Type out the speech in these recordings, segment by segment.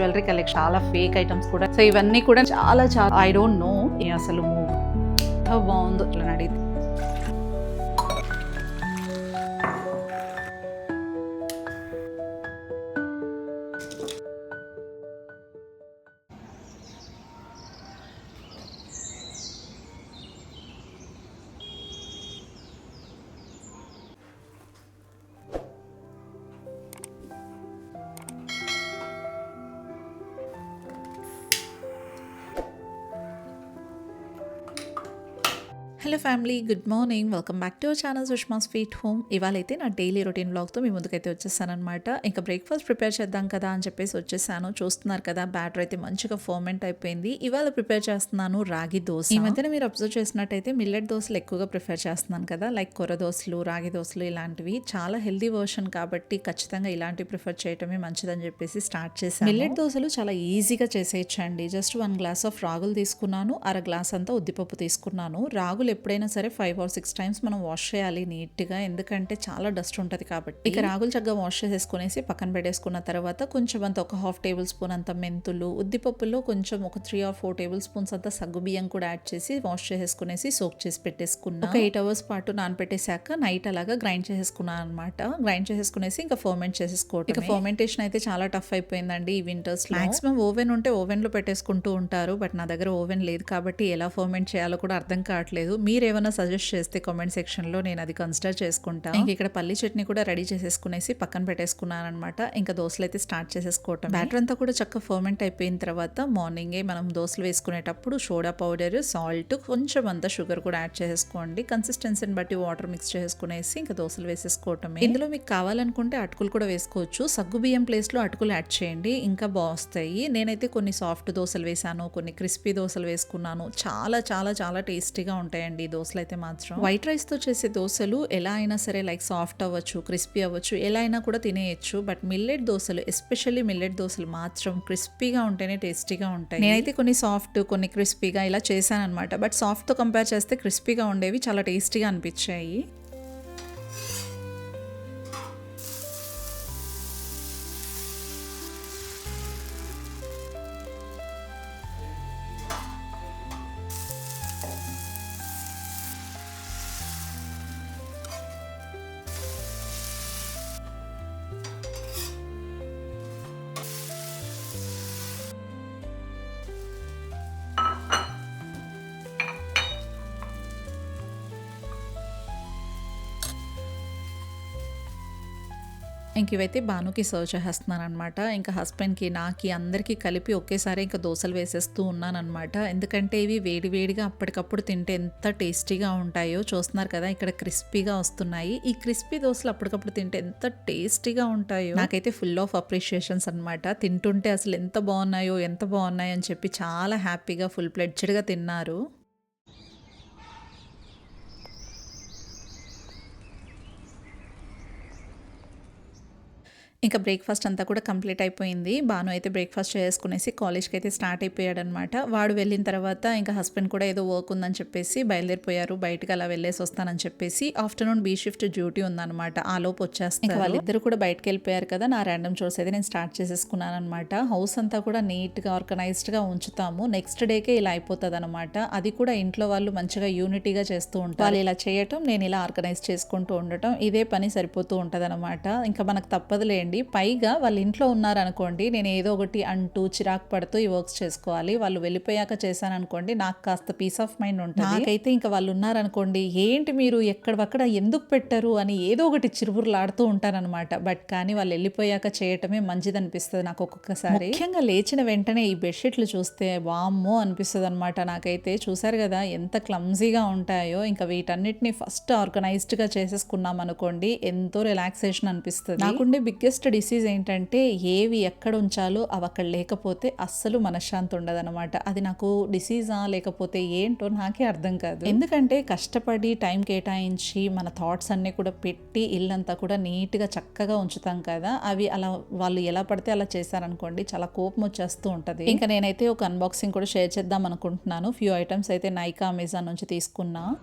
Jewellery collection చాలా fake items కూడా. So ఇవన్నీ కూడా చాలా చాలా ఐ డోంట్ నో అసలు ఎంత బాగుందో ఇట్లా అడిగితే. Hello family good morning. Welcome back to our channel Sushma sweet home. ఇవాళైతే నా డైలీ రొటీన్ బ్లాగ్తో మీ ముందుకైతే వచ్చేసానమాట ఇంకా బ్రేక్ఫాస్ట్ ప్రిపేర్ చేద్దాం కదా అని చెప్పేసి వచ్చేసాను. చూస్తున్నారు కదా బ్యాటర్ అయితే మంచిగా ఫర్మెంట్ అయిపోయింది. ఇవాళ ప్రిపేర్ చేస్తున్నాను రాగి దోశ. ఈ మధ్యన మీరు అబ్జర్వ్ చేసినట్టయితే మిల్లెట్ దోశలు ఎక్కువగా ప్రిఫర్ చేస్తున్నాను కదా. లైక్ కొర దోశలు రాగి దోశలు ఇలాంటివి. చాలా హెల్దీ వర్షన్ కాబట్టి ఖచ్చితంగా ఇలాంటివి ప్రిఫర్ చేయటమే మంచిదని చెప్పేసి స్టార్ట్ చేశాను. మిల్లెట్ దోశలు చాలా ఈజీగా చేసేయచ్చండి. జస్ట్ వన్ గ్లాస్ ఆఫ్ రాగులు తీసుకున్నాను. అర గ్లాస్ అంతా ఉద్దిపప్పు తీసుకున్నాను. రాగులు ఎప్పుడైనా సరే ఫైవ్ ఆర్ సిక్స్ టైమ్స్ మనం వాష్ చేయాలి నీట్గా ఎందుకంటే చాలా డస్ట్ ఉంటుంది కాబట్టి. ఇక రాగులు చక్కగా వాష్ చేసేసుకునేసి పక్కన పెట్టేసుకున్న తర్వాత కొంచెం అంత ఒక హాఫ్ టేబుల్ స్పూన్ అంత మెంతులు ఉద్దిపప్పులో కొంచెం ఒక three or four table spoons అంత సగ్గు బియ్యం కూడా యాడ్ చేసి వాష్ చేసేసుకునేసి సోక్ చేసి పెట్టేసుకున్నా. ఒక ఎయిట్ అవర్స్ పాటు నానపెట్టేశాక నైట్ అలాగా గ్రైండ్ చేసేసుకున్నాను అనమాట గ్రైండ్ చేసేసుకునేసి ఇంకా ఫర్మెంట్ చేసేసుకోవటం ఇక ఫర్మెంటేషన్ అయితే చాలా టఫ్ అయిపోయిందండి ఈ వింటర్స్ మాక్సిమం ఓవెన్ ఉంటే ఓవెన్లో పెట్టేసుకుంటూ ఉంటారు. బట్ నా దగ్గర ఓవెన్ లేదు కాబట్టి ఎలా ఫర్మెంట్ చేయాలో కూడా అర్థం కావట్లేదు. మీరు ఏమైనా సజెస్ట్ చేస్తే కామెంట్ సెక్షన్లో నేను అది కన్సిడర్ చేసుకుంటా. ఇంక ఇక్కడ పల్లి చట్నీ కూడా రెడీ చేసేసుకునేసి పక్కన పెట్టేసుకున్నాను అనమాట ఇంకా దోశలు అయితే స్టార్ట్ చేసేసుకోవటం బ్యాటర్ అంతా కూడా చక్కగా ఫర్మెంట్ అయిపోయిన తర్వాత మార్నింగే మనం దోశలు వేసుకునేటప్పుడు సోడా పౌడర్ సాల్ట్ కొంచెం అంత షుగర్ కూడా యాడ్ చేసేసుకోండి. కన్సిస్టెన్సీని బట్టి వాటర్ మిక్స్ చేసుకునేసి ఇంకా దోశలు వేసేసుకోవటమే. ఇందులో మీకు కావాలనుకుంటే అటుకులు కూడా వేసుకోవచ్చు. సగ్గు బియ్యం ప్లేస్లో అటుకులు యాడ్ చేయండి. ఇంకా బాగుస్తాయి. నేనైతే కొన్ని సాఫ్ట్ దోశలు వేసాను కొన్ని క్రిస్పీ దోశలు వేసుకున్నాను. చాలా చాలా చాలా టేస్టీగా ఉంటాయండి. ఈ దోశలు అయితే మాత్రం. వైట్ రైస్తో చేసే దోశలు ఎలా అయినా సరే లైక్ సాఫ్ట్ అవ్వచ్చు క్రిస్పీ అవ్వచ్చు ఎలా అయినా కూడా తినేయచ్చు. బట్ మిల్లెట్ దోశలు ఎస్పెషల్లీ మిల్లెట్ దోశలు మాత్రం క్రిస్పీగా ఉంటేనే టేస్టీగా ఉంటాయి. నేనైతే కొన్ని సాఫ్ట్ కొన్ని క్రిస్పీగా ఇలా చేశాను అనమాట బట్ సాఫ్ట్తో కంపేర్ చేస్తే క్రిస్పీగా ఉండేవి చాలా టేస్టీగా అనిపించాయి. ఇంక ఇవైతే బానుకి సర్వ్ చేసేస్తున్నాను అనమాట ఇంకా హస్బెండ్కి నాకి అందరికీ కలిపి ఒకేసారి ఇంకా దోశలు వేసేస్తూ ఉన్నానమాట ఎందుకంటే ఇవి వేడివేడిగా అప్పటికప్పుడు తింటే ఎంత టేస్టీగా ఉంటాయో చూస్తున్నారు కదా ఇక్కడ క్రిస్పీగా వస్తున్నాయి. ఈ క్రిస్పీ దోశలు అప్పటికప్పుడు తింటే ఎంత టేస్టీగా ఉంటాయో నాకైతే ఫుల్ ఆఫ్ అప్రిషియేషన్స్ అనమాట. తింటుంటే అసలు ఎంత బాగున్నాయో ఎంత బాగున్నాయో అని చెప్పి చాలా హ్యాపీగా ఫుల్ ప్లెడ్జ్డ్గా తిన్నారు. ఇంకా బ్రేక్ఫాస్ట్ అంతా కూడా కంప్లీట్ అయిపోయింది. బాను అయితే బ్రేక్ఫాస్ట్ చేసుకునేసి కాలేజ్కి అయితే స్టార్ట్ అయిపోయాడు అనమాట వాడు వెళ్ళిన తర్వాత ఇంకా హస్బెండ్ కూడా ఏదో వర్క్ ఉందని చెప్పేసి బయలుదేరిపోయారు. బయటకు అలా వెళ్ళేసి వస్తానని చెప్పేసి ఆఫ్టర్నూన్ బీ షిఫ్ట్ డ్యూటీ ఉందన్నమాట. ఆ లోపు వచ్చేస్తే ఇంకా వాళ్ళిద్దరు కూడా బయటకు వెళ్ళిపోయారు కదా నా ర్యాండమ్ చోర్స్ అయితే నేను స్టార్ట్ చేసేసుకున్నాను అనమాట హౌస్ అంతా కూడా నీట్గా ఆర్గనైజ్డ్గా ఉంచుతాము. నెక్స్ట్ డేకే ఇలా అయిపోతుంది అనమాట అది కూడా ఇంట్లో వాళ్ళు మంచిగా యూనిటీగా చేస్తూ ఉంటారు. వాళ్ళు ఇలా చేయటం నేను ఇలా ఆర్గనైజ్ చేసుకుంటూ ఉండటం ఇదే పని సరిపోతూ ఉంటుంది అనమాట ఇంకా మనకు తప్పదులేండి పైగా వాళ్ళ ఇంట్లో ఉన్నారనుకోండి నేను ఏదో ఒకటి అంటూ చిరాకు పడుతూ ఈ వర్క్స్ చేసుకోవాలి. వాళ్ళు వెళ్ళిపోయాక చేశాను అనుకోండి నాకు కాస్త పీస్ ఆఫ్ మైండ్ ఉంటుంది. నాకైతే ఇంకా వాళ్ళు ఉన్నారనుకోండి ఏంటి మీరు ఎక్కడక్కడ ఎందుకు పెట్టరు అని ఏదో ఒకటి చిరుబురులాడుతూ ఉంటారనమాట. బట్ కానీ వాళ్ళు వెళ్ళిపోయాక చేయటమే మంచిది అనిపిస్తుంది నాకు ఒక్కొక్కసారి. ముఖ్యంగా లేచిన వెంటనే ఈ బెడ్షీట్లు చూస్తే వామ్మో అనిపిస్తుంది అనమాట నాకైతే. చూసారు కదా ఎంత క్లమ్జీగా ఉంటాయో. ఇంకా వీటన్నిటిని ఫస్ట్ ఆర్గనైజ్డ్గా చేసేసుకున్నాం అనుకోండి ఎంతో రిలాక్సేషన్ అనిపిస్తుంది. నాకుండే బిగ్గెస్ట్ డిసీజ్ ఏంటంటే ఏవి ఎక్కడ ఉంచాలో అవి అక్కడ లేకపోతే అస్సలు మనశ్శాంతి ఉండదన్నమాట. అది నాకు డిసీజా లేకపోతే ఏంటో నాకే అర్థం కాదు. ఎందుకంటే కష్టపడి టైం కేటాయించి మన థాట్స్ అన్ని కూడా పెట్టి ఇల్లంతా కూడా నీట్గా చక్కగా ఉంచుతాం కదా. అవి అలా వాళ్ళు ఎలా పడితే అలా చేశారనుకోండి చాలా కోపం వచ్చేస్తూ ఉంటుంది. ఇంకా నేనైతే ఒక అన్బాక్సింగ్ కూడా షేర్ చేద్దాం అనుకుంటున్నాను. ఫ్యూ ఐటమ్స్ అయితే నైకా అమెజాన్ నుంచి తీసుకున్నా.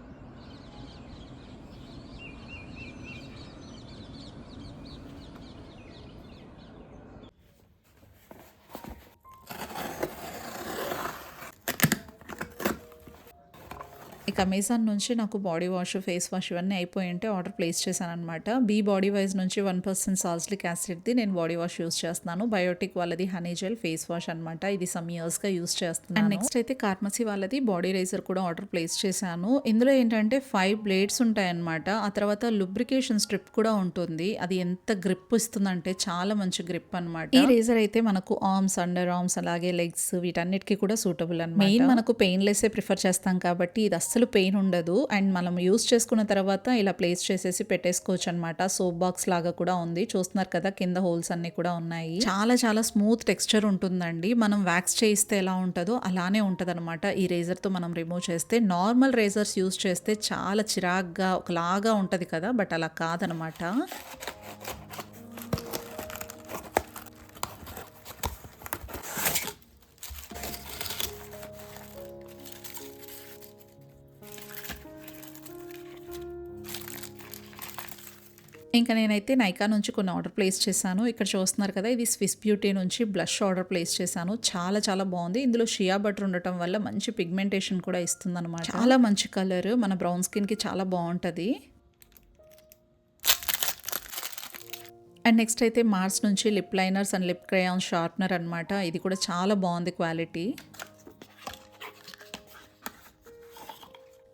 ఇక అమెజాన్ నుంచి నాకు బాడీ వాష్ ఫేస్ వాష్ ఇవన్నీ అయిపోయి ఉంటే ఆర్డర్ ప్లేస్ చేశాను అనమాట బీ బాడీ వైజ్ నుంచి వన్ పర్సెంట్ సాల్స్లిక్ యాసిడ్ది నేను బాడీ వాష్ యూస్ చేస్తున్నాను. బయోటిక్ వాళ్ళది హనీ జెల్ ఫేస్ వాష్ అనమాట ఇది సమ్ ఇయర్స్గా యూస్ చేస్తున్నాను. అండ్ నెక్స్ట్ అయితే కార్మసీ వాళ్ళది బాడీ రైజర్ కూడా ఆర్డర్ ప్లేస్ చేశాను. ఇందులో ఏంటంటే ఫైవ్ బ్లేడ్స్ ఉంటాయన్నమాట. ఆ తర్వాత లుబ్రికేషన్ స్ట్రిప్ కూడా ఉంటుంది. అది ఎంత గ్రిప్ ఇస్తుందంటే చాలా మంచి గ్రిప్ అన్నమాట. ఈ రేజర్ అయితే మనకు ఆర్మ్స్ అండర్ ఆర్మ్స్ అలాగే లెగ్స్ వీటన్నిటికీ కూడా సూటబుల్ అనమాట మెయిన్ మనకు పెయిన్లెస్ ప్రిఫర్ చేస్తాం కాబట్టి ఇది అస్సలు పెయిన్ ఉండదు. అండ్ మనం యూస్ చేసుకున్న తర్వాత ఇలా ప్లేస్ చేసేసి పెట్టేసుకోవచ్చు అనమాట సోప్ బాక్స్ లాగా కూడా ఉంది. చూస్తున్నారు కదా కింద హోల్స్ అన్ని కూడా ఉన్నాయి. చాలా చాలా స్మూత్ టెక్స్చర్ ఉంటుందండి. మనం వ్యాక్స్ చేయిస్తే ఎలా ఉంటుందో అలానే ఉంటుంది అనమాట ఈ రేజర్తో మనం రిమూవ్ చేస్తే నార్మల్ రేజర్స్ యూస్ చేస్తే చాలా చిరాగ్గా ఒకలాగా ఉంటది కదా బట్ అలా కాదనమాట ఇంకా నేనైతే నైకా నుంచి కొన్ని ఆర్డర్ ప్లేస్ చేశాను. ఇక్కడ చూస్తున్నారు కదా ఇది స్విస్ బ్యూటీ నుంచి బ్లష్ ఆర్డర్ ప్లేస్ చేశాను. చాలా చాలా బాగుంది. ఇందులో షియా బటర్ ఉండటం వల్ల మంచి పిగ్మెంటేషన్ కూడా ఇస్తుంది అనమాట చాలా మంచి కలర్ మన బ్రౌన్ స్కిన్కి చాలా బాగుంటుంది. అండ్ నెక్స్ట్ అయితే మార్స్ నుంచి lip liners and lip crayon sharpener అనమాట ఇది కూడా చాలా బాగుంది క్వాలిటీ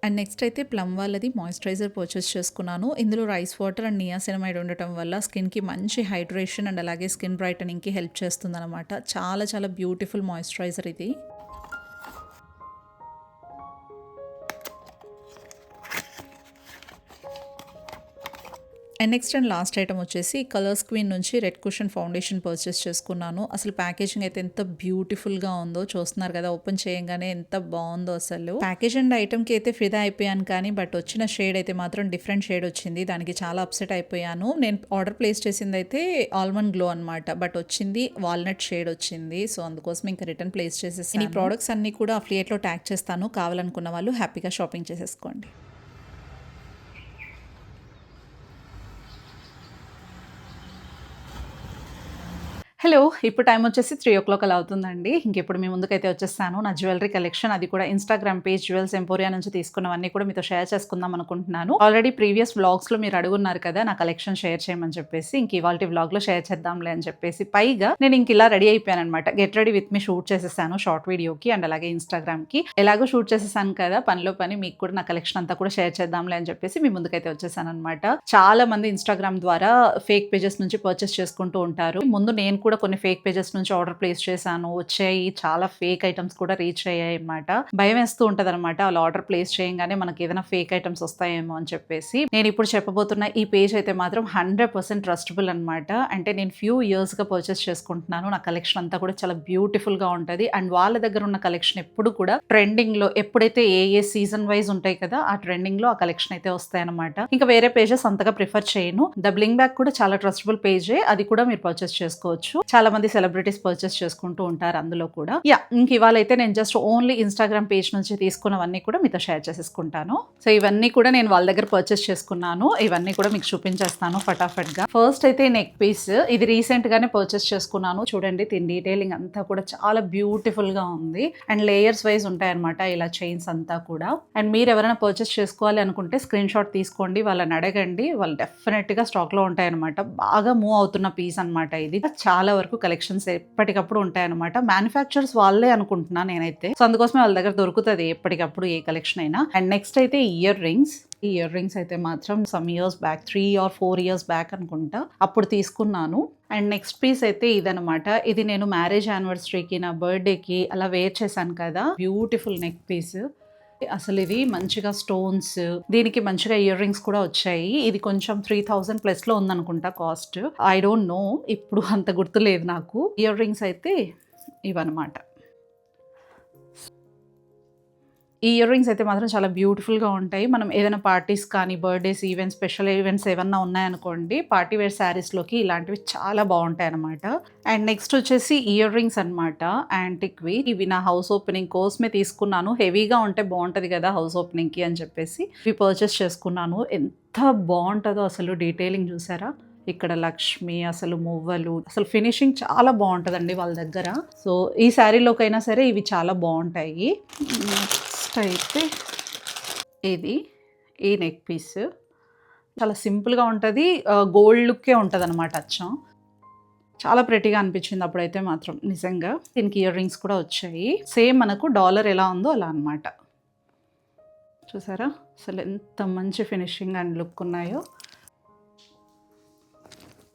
అండ్ నెక్స్ట్ అయితే ప్లమ్ వాళ్ళది మాయిశ్చరైజర్ పర్చేస్ చేసుకున్నాను. ఇందులో రైస్ వాటర్ అండ్ నియాసినమైడ్ ఉండటం వల్ల స్కిన్కి మంచి హైడ్రేషన్ అండ్ అలాగే స్కిన్ బ్రైటనింగ్కి హెల్ప్ చేస్తుందన్నమాట. చాలా చాలా బ్యూటిఫుల్ మాయిశ్చరైజర్ ఇది. And next and last item వచ్చేసి కలర్ క్వీన్ నుంచి రెడ్ కుషన్ ఫౌండేషన్ పర్చేస్ చేసుకున్నాను. అసలు ప్యాకేజింగ్ అయితే ఎంత బ్యూటిఫుల్గా ఉందో చూస్తున్నారు కదా ఓపెన్ చేయగానే ఎంత బాగుందో అసలు. ప్యాకేజ్ అండ్ ఐటమ్కి అయితే ఫిదా అయిపోయాను కానీ బట్ వచ్చిన షేడ్ అయితే మాత్రం డిఫరెంట్ షేడ్ వచ్చింది. దానికి చాలా అప్సెట్ అయిపోయాను. నేను ఆర్డర్ ప్లేస్ చేసింది అయితే ఆల్మండ్ గ్లో అనమాట బట్ వచ్చింది వాల్నట్ షేడ్ వచ్చింది. సో అందుకోసం ఇంకా రిటర్న్ ప్లేస్ చేసేసి ఈ ప్రోడక్ట్స్ అన్ని కూడా అఫ్లియేట్లో ట్యాగ్ చేస్తాను. కావాలనుకున్న వాళ్ళు హ్యాపీగా షాపింగ్ చేసేసుకోండి. హలో ఇప్పుడు టైం వచ్చేసి త్రీ ఓ క్లాక్ అలా అవుతుందండి. ఇంకెప్పుడు మీ ముందుకైతే వచ్చేస్తాను. నా జ్యువెలరీ కలెక్షన్ అది కూడా ఇన్స్టాగ్రామ్ పేజ్ జ్యువెల్స్ ఎంపోరియా నుంచి తీసుకున్నవన్నీ కూడా మీతో షేర్ చేసుకుందాం అనుకుంటున్నాను. ఆల్రెడీ ప్రీవియస్ వ్లాగ్స్లో మీరు అడుగున్నారు కదా నా కలెక్షన్ షేర్ చేయమని చెప్పేసి ఇంక ఇవాళ వ్లాగ్లో షేర్ చేద్దాంలే అని చెప్పేసి. పైగా నేను ఇంక ఇలా రెడీ అయిపోయాను అనమాట get ready with me shoot చేసేసాను షార్ట్ వీడియోకి అండ్ అలాగే ఇన్స్టాగ్రామ్కి ఎలాగో షూట్ చేసేసాను కదా పనిలో పని మీకు కూడా నా కలెక్షన్ అంతా కూడా షేర్ చేద్దాంలే అని చెప్పేసి మీ ముందుకైతే వచ్చేసాను అనమాట చాలా మంది ఇన్స్టాగ్రామ్ ద్వారా ఫేక్ పేజెస్ నుంచి పర్చేస్ చేసుకుంటూ ఉంటారు. ముందు నేను కూడా కొన్ని ఫేక్ పేజెస్ నుంచి ఆర్డర్ ప్లేస్ చేశాను. వచ్చాయి. చాలా ఫేక్ ఐటమ్స్ కూడా రీచ్ అయ్యాయి అనమాట భయం వేస్తూ ఉంటుంది అనమాట వాళ్ళు ఆర్డర్ ప్లేస్ చేయగానే మనకి ఏదైనా ఫేక్ ఐటమ్స్ వస్తాయేమో అని చెప్పేసి. నేను ఇప్పుడు చెప్పబోతున్న ఈ పేజ్ అయితే మాత్రం హండ్రెడ్ పర్సెంట్ ట్రస్టబుల్ అనమాట అంటే నేను ఫ్యూ ఇయర్స్గా పర్చేస్ చేసుకుంటున్నాను. నా కలెక్షన్ అంతా కూడా చాలా బ్యూటిఫుల్గా ఉంటది. అండ్ వాళ్ళ దగ్గర ఉన్న కలెక్షన్ ఎప్పుడు కూడా ట్రెండింగ్లో ఎప్పుడైతే ఏ ఏ సీజన్ వైజ్ ఉంటాయి కదా ఆ ట్రెండింగ్లో ఆ కలెక్షన్ అయితే వస్తాయన్నమాట. ఇంకా వేరే పేజెస్ అంతగా ప్రిఫర్ చేయను. ద బ్లింగ్ బ్యాగ్ కూడా చాలా ట్రస్టబుల్ పేజే అది కూడా మీరు పర్చేస్ చేసుకోవచ్చు. చాలా మంది సెలబ్రిటీస్ పర్చేస్ చేసుకుంటూ ఉంటారు అందులో కూడా. యా ఇంక ఇవాళ అయితే నేను జస్ట్ ఓన్లీ ఇన్స్టాగ్రామ్ పేజ్ నుంచి తీసుకున్నవన్నీ కూడా మీతో షేర్ చేసేసుకుంటాను. సో ఇవన్నీ కూడా నేను వాళ్ళ దగ్గర పర్చేస్ చేసుకున్నాను. ఇవన్నీ కూడా మీకు చూపించేస్తాను ఫటాఫట్గా ఫస్ట్ అయితే నెక్ పీస్ ఇది రీసెంట్ గానే పర్చేస్ చేసుకున్నాను. చూడండి దీని డీటెయిలింగ్ అంతా కూడా చాలా బ్యూటిఫుల్గా ఉంది. అండ్ లేయర్స్ వైజ్ ఉంటాయన్నమాట ఇలా చైన్స్ అంతా కూడా. అండ్ మీరు ఎవరైనా పర్చేస్ చేసుకోవాలి అనుకుంటే స్క్రీన్ షాట్ తీసుకోండి వాళ్ళని అడగండి. వాళ్ళు డెఫినెట్గా స్టాక్లో ఉంటాయన్నమాట. బాగా మూవ్ అవుతున్న పీస్ అన్నమాట ఇది. చాలా చాలా వరకు కలెక్షన్స్ ఎప్పటికప్పుడు ఉంటాయన్నమాట. మ్యానుఫ్యాక్చర్స్ వాళ్ళే అనుకుంటున్నా నేనైతే. సో అందుకోసమే వాళ్ళ దగ్గర దొరుకుతుంది ఎప్పటికప్పుడు ఏ కలెక్షన్ అయినా. అండ్ నెక్స్ట్ అయితే ఇయర్ రింగ్స్. ఈ ఇయర్ రింగ్స్ అయితే మాత్రం some years back three or four years back అనుకుంటా అప్పుడు తీసుకున్నాను. అండ్ నెక్స్ట్ పీస్ అయితే ఇదనమాట ఇది నేను మ్యారేజ్ యానివర్సరీకి నా బర్త్డేకి అలా వేర్ చేశాను కదా. Beautiful neck piece. అసలు ఇది మంచిగా స్టోన్స్ దీనికి మంచిగా ఇయర్ రింగ్స్ కూడా వచ్చాయి. ఇది కొంచెం త్రీ థౌజండ్ ప్లస్లో ఉందనుకుంటా కాస్ట్ ఐ డోంట్ నో ఇప్పుడు అంత గుర్తులేదు నాకు. ఇయర్ రింగ్స్ అయితే ఇవన్నమాట. ఈ ఇయర్ రింగ్స్ అయితే మాత్రం చాలా బ్యూటిఫుల్గా ఉంటాయి. మనం ఏదైనా పార్టీస్ కానీ బర్త్డేస్ ఈవెంట్స్ స్పెషల్ ఈవెంట్స్ ఏమన్నా ఉన్నాయనుకోండి పార్టీ వేర్ శారీస్లోకి ఇలాంటివి చాలా బాగుంటాయి అనమాట అండ్ నెక్స్ట్ వచ్చేసి ఇయర్ రింగ్స్ అనమాట యాంటిక్వి ఇవి నా హౌస్ ఓపెనింగ్ కోసమే తీసుకున్నాను. హెవీగా ఉంటే బాగుంటుంది కదా హౌస్ ఓపెనింగ్కి అని చెప్పేసి ఇవి పర్చేస్ చేసుకున్నాను. ఎంత బాగుంటుందో అసలు డీటెయిలింగ్ చూసారా? ఇక్కడ లక్ష్మి అసలు మువ్వలు అసలు ఫినిషింగ్ చాలా బాగుంటుందండి వాళ్ళ దగ్గర. సో ఈ శారీలోకైనా సరే ఇవి చాలా బాగుంటాయి. నెక్స్ట్ అయితే ఇది ఈ నెక్ పీస్ చాలా సింపుల్గా ఉంటుంది. గోల్డ్ లుక్కే ఉంటుంది అనమాట అచ్చం. చాలా ప్రెటీగా అనిపించింది అప్పుడైతే మాత్రం నిజంగా. దీనికి ఇయర్ రింగ్స్ కూడా వచ్చాయి. సేమ్ మనకు డాలర్ ఎలా ఉందో అలా అనమాట చూసారా? అసలు ఎంత మంచి ఫినిషింగ్ అండ్ లుక్ ఉన్నాయో.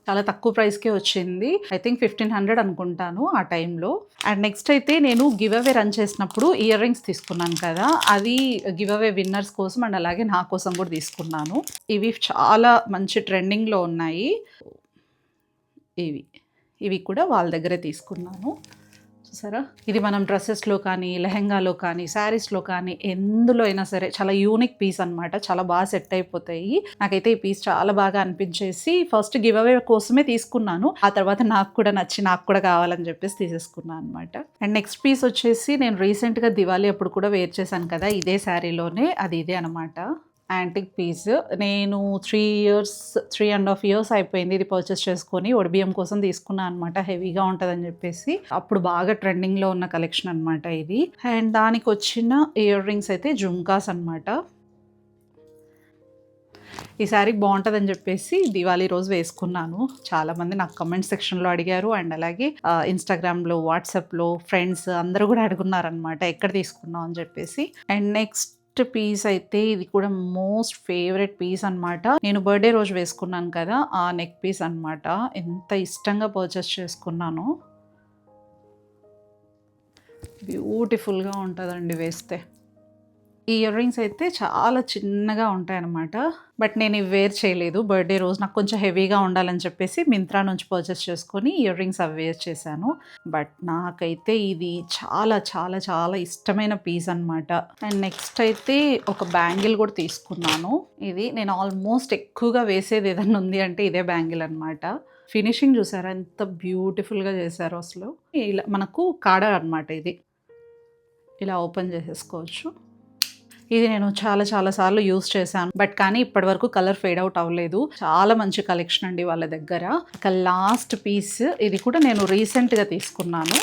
చాలా తక్కువ ప్రైస్కే వచ్చింది. ఐ థింక్ ఫిఫ్టీన్ హండ్రెడ్ అనుకుంటాను ఆ టైంలో. అండ్ నెక్స్ట్ అయితే నేను గివ్ అవే రన్ చేసినప్పుడు ఇయర్ రింగ్స్ తీసుకున్నాను కదా. అది గివ్ అవే విన్నర్స్ కోసం అండ్ అలాగే నా కోసం కూడా తీసుకున్నాను. ఇవి చాలా మంచి ట్రెండింగ్లో ఉన్నాయి. ఇవి. ఇవి కూడా వాళ్ళ దగ్గరే తీసుకున్నాను. చూసారా? ఇది మనం డ్రెస్సెస్లో కానీ లెహెంగాలో కానీ శారీస్లో కానీ ఎందులో అయినా సరే చాలా యూనిక్ పీస్ అనమాట చాలా బాగా సెట్ అయిపోతాయి. నాకైతే ఈ పీస్ చాలా బాగా అనిపించేసి ఫస్ట్ గివ్ అవే కోసమే తీసుకున్నాను. ఆ తర్వాత నాకు కూడా నచ్చి నాకు కూడా కావాలని చెప్పేసి తీసేసుకున్నాను అనమాట అండ్ నెక్స్ట్ పీస్ వచ్చేసి నేను రీసెంట్గా దివాళీ అప్పుడు కూడా వేర్ చేశాను కదా ఇదే శారీలోనే అది ఇదే అనమాట యాంటిక్ పీస్ నేను three years three and half years అయిపోయింది ఇది పర్చేస్ చేసుకొని ఒడిబిఎం కోసం తీసుకున్నాను అనమాట హెవీగా ఉంటుందని చెప్పేసి. అప్పుడు బాగా ట్రెండింగ్లో ఉన్న కలెక్షన్ అనమాట ఇది. అండ్ దానికి వచ్చిన ఇయర్ రింగ్స్ అయితే జుమ్కాస్ అనమాట ఈ శారీ బాగుంటుందని చెప్పేసి దివాళీ రోజు వేసుకున్నాను. చాలామంది నాకు కమెంట్ సెక్షన్లో అడిగారు. అండ్ అలాగే ఇన్స్టాగ్రామ్లో వాట్సాప్లో ఫ్రెండ్స్ అందరూ కూడా అడుగున్నారనమాట ఎక్కడ తీసుకున్నావు అని చెప్పేసి. అండ్ నెక్స్ట్ పీస్ అయితే ఇది కూడా మోస్ట్ ఫేవరెట్ పీస్ అన్నమాట. నేను బర్త్డే రోజు వేసుకున్నాను కదా ఆ నెక్ పీస్ అన్నమాట. ఎంత ఇష్టంగా పర్చేస్ చేసుకున్నాను. బ్యూటిఫుల్గా ఉంటుందండి వేస్తే. ఈ ఇయర్ రింగ్స్ అయితే చాలా చిన్నగా ఉంటాయి అనమాట బట్ నేను ఇవి వేర్ చేయలేదు. బర్త్డే రోజు నాకు కొంచెం హెవీగా ఉండాలని చెప్పేసి మింత్రా నుంచి పర్చేస్ చేసుకొని ఇయర్ రింగ్స్ అవి వేర్ చేశాను. బట్ నాకైతే ఇది చాలా చాలా చాలా ఇష్టమైన పీస్ అనమాట అండ్ నెక్స్ట్ అయితే ఒక బ్యాంగిల్ కూడా తీసుకున్నాను. ఇది నేను ఆల్మోస్ట్ ఎక్కువగా వేసేది ఏదైనా ఉంది అంటే ఇదే బ్యాంగిల్ అనమాట ఫినిషింగ్ చూసారా? ఎంత బ్యూటిఫుల్గా చేశారో అసలు. ఇలా మనకు కాడ అన్నమాట ఇది. ఇలా ఓపెన్ చేసేసుకోవచ్చు. ఇది నేను చాలా చాలా సార్లు యూస్ చేశాను. బట్ కానీ ఇప్పటి వరకు కలర్ ఫేడ్ అవుట్ అవ్వలేదు. చాలా మంచి కలెక్షన్ అండి వాళ్ళ దగ్గర. ఇక లాస్ట్ పీస్ ఇది కూడా నేను రీసెంట్గా తీసుకున్నాను.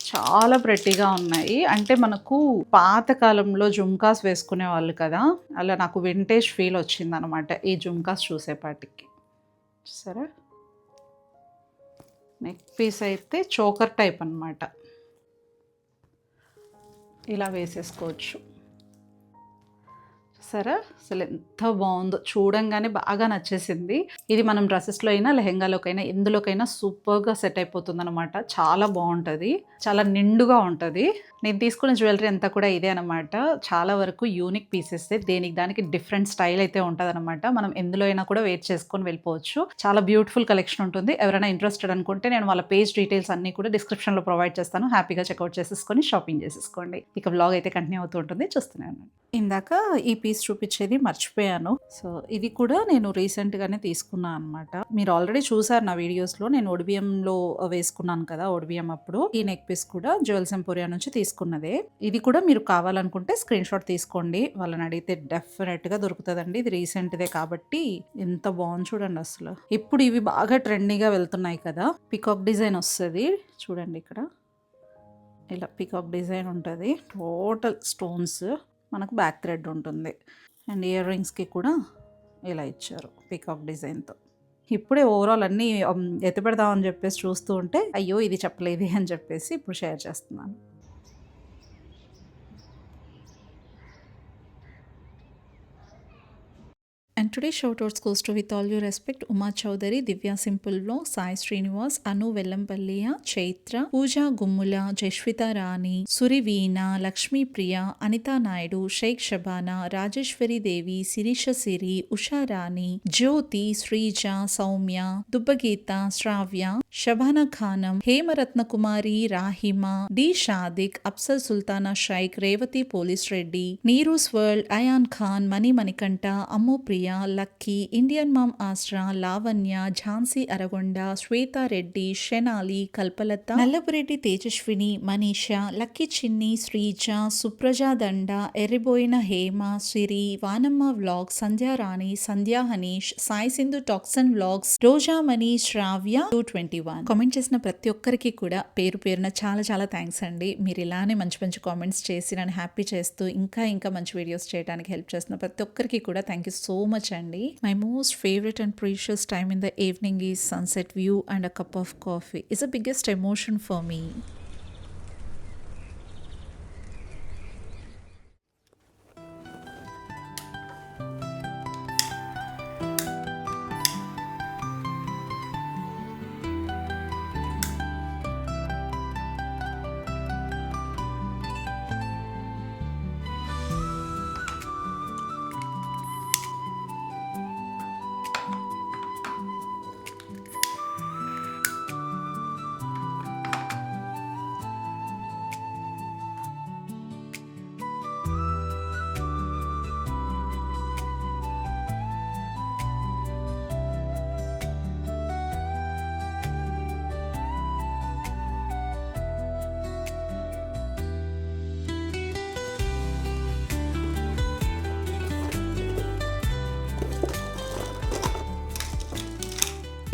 చాలా ప్రెట్టిగా ఉన్నాయి. అంటే మనకు పాత కాలంలో జుమ్కాస్ వేసుకునే వాళ్ళు కదా అలా నాకు వింటేజ్ ఫీల్ వచ్చింది అనమాట ఈ జుమ్కాస్ చూసేపాటికి సరే నెక్ పీస్ అయితే చోకర్ టైప్ అనమాట ఇలా వేసేసుకోవచ్చు. సరే అసలు ఎంత బాగుందో. చూడంగానే బాగా నచ్చేసింది. ఇది మనం డ్రెస్సెస్లో అయినా లెహెంగాలోకైనా ఎందులోకైనా సూపర్గా సెట్ అయిపోతుంది అనమాట చాలా బాగుంటుంది. చాలా నిండుగా ఉంటుంది. నేను తీసుకున్న జ్యువెలరీ అంతా కూడా ఇదే అనమాట చాలా వరకు యూనిక్ పీసెస్ దేనికి దానికి డిఫరెంట్ స్టైల్ అయితే ఉంటుంది అనమాట మనం ఎందులో అయినా కూడా వెయిట్ చేసుకొని వెళ్ళిపోవచ్చు. చాలా బ్యూటిఫుల్ కలెక్షన్ ఉంటుంది. ఎవరైనా ఇంట్రెస్టెడ్ అనుకుంటే నేను వాళ్ళ పేజ్ డీటెయిల్స్ అన్ని కూడా డిస్క్రిప్షన్లో ప్రొవైడ్ చేస్తాను. హ్యాపీగా చెక్అవుట్ చేసేసుకొని షాపింగ్ చేసేసుకోండి. ఇక బ్లాగ్ అయితే కంటిన్యూ అవుతూ ఉంటుంది. చూస్తున్నాను. ఇందాక ఈ పీస్ చూపించేది మర్చిపోయాను. సో ఇది కూడా నేను రీసెంట్గానే తీసుకున్నాను. అనమాట మీరు ఆల్రెడీ చూసారు నా వీడియోస్లో. నేను ఒడిబియంలో వేసుకున్నాను కదా ఒడిబియం అప్పుడు. ఈ నెక్ పీస్ కూడా జ్యువెల్స్ ఎంపోరియా నుంచి తీసుకున్నదే. ఇది కూడా మీరు కావాలనుకుంటే స్క్రీన్ షాట్ తీసుకోండి. వాళ్ళని అడిగితే డెఫినెట్గా దొరుకుతుందండి. ఇది రీసెంట్దే కాబట్టి ఎంత బాగుంది చూడండి అసలు. ఇప్పుడు ఇవి బాగా ట్రెండీగా వెళ్తున్నాయి కదా. పికాక్ డిజైన్ వస్తుంది. చూడండి ఇక్కడ. ఇలా పికాక్ డిజైన్ ఉంటుంది. Total stones. మనకు బ్యాక్ థ్రెడ్ ఉంటుంది. అండ్ ఇయర్ రింగ్స్కి కూడా ఇలా ఇచ్చారు పీకాక్ డిజైన్తో. ఇప్పుడే ఓవరాల్ అన్నీ ఎత్తిపెడదామని చెప్పేసి చూస్తూ ఉంటే అయ్యో ఇది చెప్పలేదు అని చెప్పేసి ఇప్పుడు షేర్ చేస్తున్నాను. And today shout out schools to with all you respect Uma Chaudhary Divya సింపుల్లో Sai Srinivas Anu వెల్లంపల్లియ Chaitra Pooja Gummula Jaswitha Rani సురివీణ Lakshmipriya Anitha Naidu Shaik Shabana Rajeswari Devi Sirisha Siri Usharani Jyothi Sreeja Soumya Dubbageetha Sravya Shabana Khanam Hemaratna Kumari Rahima D Shadiq Afsal Sultana Shaik Revathi police Reddy Neerus world Ayaan Khan Mani Manikanta అమ్మో Priya lucky Indian mom ఆస్ట్రా Lavanya Jhansi Aragonda Swethareddy Shenali Kalpalatha Nallapureddy Tejaswini Manisha lucky Chinni Sreeja Supraja Danda Erriboina Hema Siri Vanamma vlog Sandhyarani Sandhya Hanish Sai Sindhu taxon vlogs Rojamani Sravya two twenty one comment చేసిన ప్రతి ఒక్కరికి కూడా పేరు పేరున చాలా చాలా thanks అండి. మీరు ఇలానే మంచి మంచి కామెంట్స్ చేసి నన్ను హ్యాపీ చేస్తూ ఇంకా ఇంకా మంచి వీడియోస్ చేయడానికి హెల్ప్ చేస్తున్న ప్రతి ఒక్కరికి కూడా thank you so much much, Andy. My most favorite and precious time in the evening is sunset view and a cup of coffee. It's the biggest emotion for me.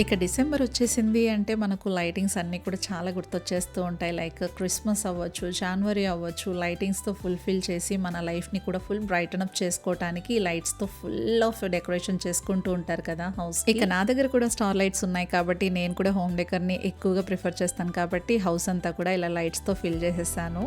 ఇక December వచ్చేసింది అంటే మనకు lightings అన్నీ కూడా చాలా గుర్తొచ్చేస్తూ ఉంటాయి. Like Christmas అవ్వచ్చు జనవరి అవ్వచ్చు లైటింగ్స్తో ఫుల్ఫిల్ చేసి మన లైఫ్ని కూడా ఫుల్ బ్రైటన్ అప్ చేసుకోవడానికి ఈ లైట్స్తో ఫుల్ ఆఫ్ డెకరేషన్ చేసుకుంటూ ఉంటారు కదా హౌస్ ఇక నా దగ్గర కూడా స్టార్ లైట్స్ ఉన్నాయి కాబట్టి నేను కూడా హోమ్ డెకర్ని ఎక్కువగా ప్రిఫర్ చేస్తాను కాబట్టి హౌస్ అంతా కూడా ఇలా లైట్స్తో ఫిల్ చేసేసాను.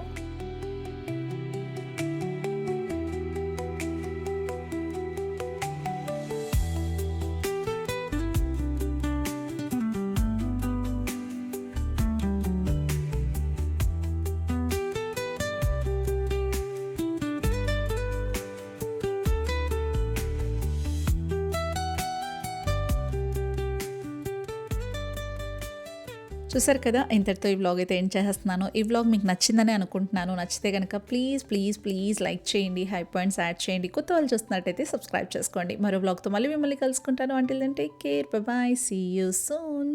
చూసారు కదా ఇంతటితో ఈ వ్లాగ్ అయితే ఏం చేస్తున్నాను ఈ వ్లాగ్ మీకు నచ్చిందని అనుకుంటున్నాను. నచ్చితే కనుక ప్లీజ్ ప్లీజ్ ప్లీజ్ లైక్ చేయండి హై పాయింట్స్ యాడ్ చేయండి. కొత్త వాళ్ళు చూస్తున్నట్టయితే సబ్స్క్రైబ్ చేసుకోండి. మరో వ్లాగ్తో మళ్ళీ మిమ్మల్ని కలుసుకుంటాను. అంటే take care bye see you soon